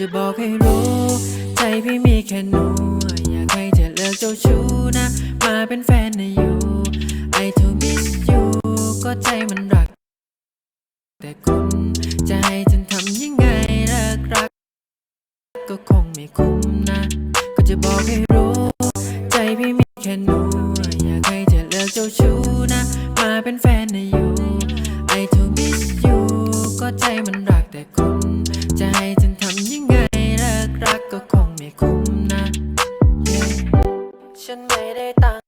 จะบอกให้รู้ ใจพี่มีแค่หนู อยากให้เธอเลิกเจ้าชู้นะ มาเป็นแฟนนะอยู่ I to miss you ก็ใจมันรัก แต่คุณจะให้ฉันทำยังไงเลิกรัก ก็คงไม่คุ้มนะ ก็จะบอกให้รู้ ใจพี่มีแค่หนู อยากให้เธอเลิกเจ้าชู้นะ มาเป็นแฟนนะอยู่ I to miss you ก็ใจมันรักแต่คุณจะให นไม่ได้ตัง